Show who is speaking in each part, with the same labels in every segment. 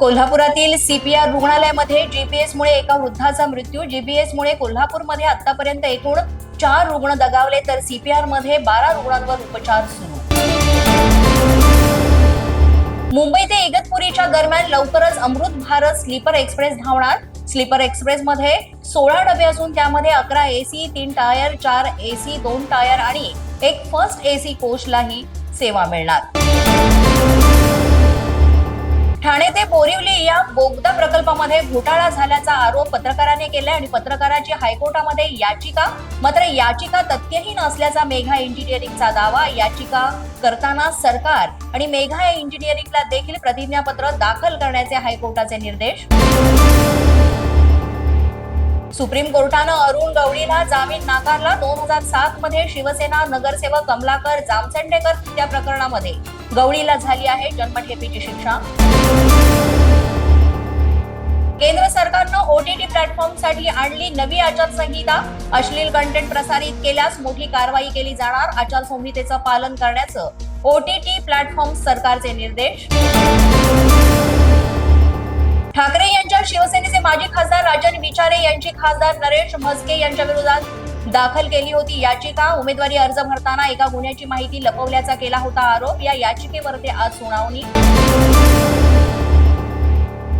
Speaker 1: कोल्हापुरातील सीपीआर रुग्णालयामध्ये जीपीएसमुळे एका वृद्धाचा मृत्यू. जीपीएसमुळे कोल्हापूरमध्ये आतापर्यंत एकूण चार रुग्ण दगावले तर सीपीआरमध्ये बारा रुग्णांवर उपचार सुरू. मुंबई ते इगतपुरीच्या दरम्यान लवकरच अमृत भारत स्लीपर एक्सप्रेस धावणार. स्लीपर एक्सप्रेस मध्ये सोळा डबे असून त्यामध्ये अकरा एसी तीन टायर चार एसी दोन टायर आणि एक फर्स्ट एसी कोचलाही सेवा मिळणार. बोरिवली या बोगदा प्रकल्पामध्ये घोटाळा झाल्याचा आरोप पत्रकाराने केला आणि पत्रकाराची हायकोर्टामध्ये याचिका मात्र याचिका तथ्यहीन असल्याचा मेघा इंजिनिअरिंगचा दावा याचिका करताना सरकार आणि मेघा इंजिनिअरिंगला देखील प्रतिज्ञापत्र दाखल करण्याचे हायकोर्टाचे निर्देश. सुप्रीम कोर्टानं अरुण गवळीला जामीन नाकारला. दोन हजार सात मध्ये शिवसेना नगरसेवक कमलाकर जामचंडेकर हत्या प्रकरणामध्ये. गवळीला झाली आहे जन्मठेपीची शिक्षा. केंद्र सरकारनं ओटीटी प्लॅटफॉर्मसाठी आणली नवी आचारसंहिता अश्लील कंटेंट प्रसारित केल्यास मोठी कारवाई केली जाणार. आचारसंहितेचं पालन करण्याचं ओटीटी प्लॅटफॉर्म सरकारचे निर्देश. ठाकरे यांच्या शिवसेनेचे माजी खासदार राजन विचारे यांची खासदार नरेश म्हस्के यांच्या विरोधात दाखल केली होती. याचिका उमेदवारी अर्ज भरताना एका गुन्ह्याची माहिती लपवल्याचा केला होता आरोप. या याचिकेवरती आज सुनावणी.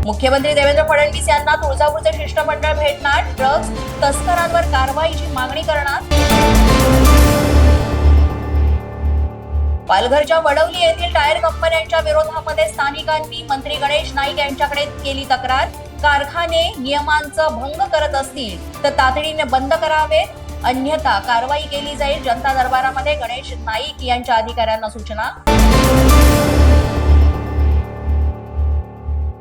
Speaker 1: मुख्यमंत्री देवेंद्र फडणवीस यांना तुळजापूरचे शिष्टमंडळ भेटणार. ड्रग्ज तस्करांवर कारवाईची मागणी करणार. पालघरच्या वडवली येथील टायर कंपन्यांच्या विरोधामध्ये स्थानिकांनी मंत्री गणेश नाईक यांच्याकडे केली तक्रार. कारखाने नियमांचं भंग करत असतील तर तातडीने बंद करावे अन्यथा कारवाई केली जाईल जनता दरबारामध्ये. गणेश नाईक यांच्या अधिकाऱ्यांना सूचना.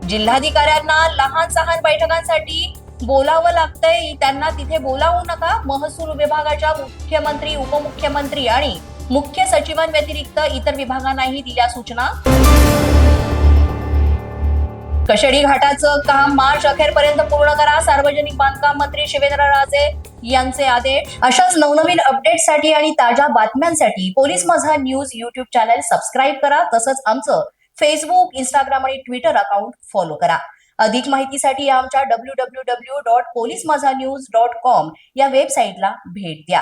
Speaker 1: जिल्हाधिकाऱ्यांना लहान सहान बैठकांसाठी बोलावं लागतंय. त्यांना तिथे बोलावू नका. महसूल विभागाच्या मुख्यमंत्री उपमुख्यमंत्री आणि मुख्य सचिवांव्यतिरिक्त इतर विभागांनाही दिल्या सूचना. कशेडी घाटाचं काम मार्च अखेरपर्यंत पूर्ण करा. सार्वजनिक बांधकाम मंत्री शिवेंद्रराजे यांचे आदेश. अशाच नवनवीन अपडेटसाठी आणि ताज्या बातम्यांसाठी police Majha news YouTube channel subscribe करा. तसंच आमचं फेसबुक इंस्टाग्राम आणि ट्विटर अकाउंट फॉलो करा. अधिक माहितीसाठी आमच्या W W W dot police Majha news dot com या वेबसाईटला भेट द्या.